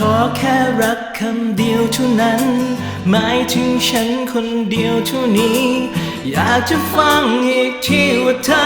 ขอแค่รักคำเดียวเท่านั้น หมายถึงฉันคนเดียวเท่านี้ อยากจะฟังอีกทีว่าเธอ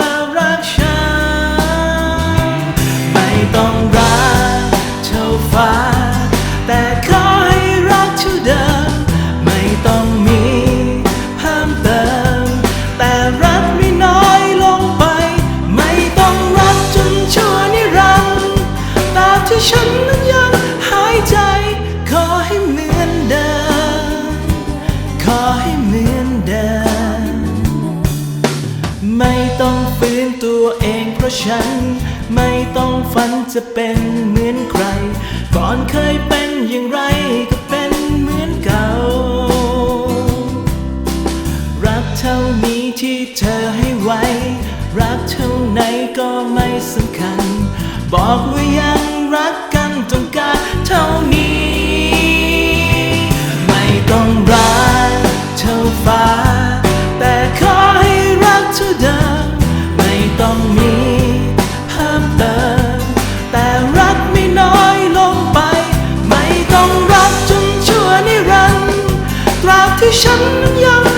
ฉัน ไม่ต้องฝันจะเป็นเหมือนใคร ก่อนเคยเป็นอย่างไรก็เป็นเหมือนเก่า รักเท่านี้ที่เธอให้ไว้ รักเท่าไหนก็ไม่สำคัญ บอกว่ายังรักกันต้องการ ฉันยัง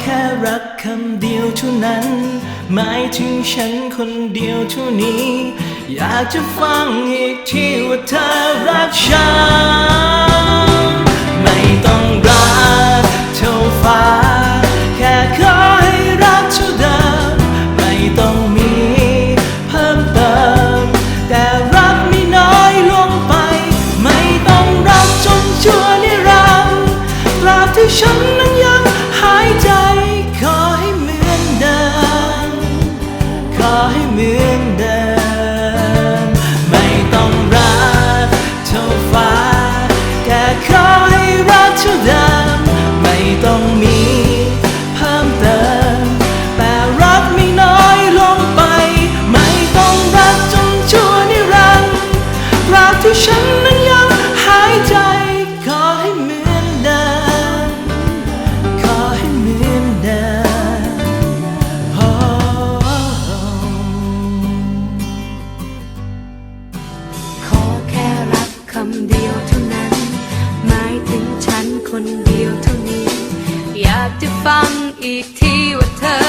แค่รักคำเดียวเท่านั้น หมายถึงฉันคนเดียวเท่านี้ อยากจะฟังอีกทีว่าเธอรักฉัน ไม่ต้องรักเท่าฟ้า แค่ขอให้รักเท่าเดิมไม่ต้องมีเพิ่มเติม แต่รักไม่น้อยลงไป ไม่ต้องรักจนชั่วนิรันดร์ตราบที่ฉัน คนเดียวเท่านี้ อยากจะฟังอีกทีว่าเธอ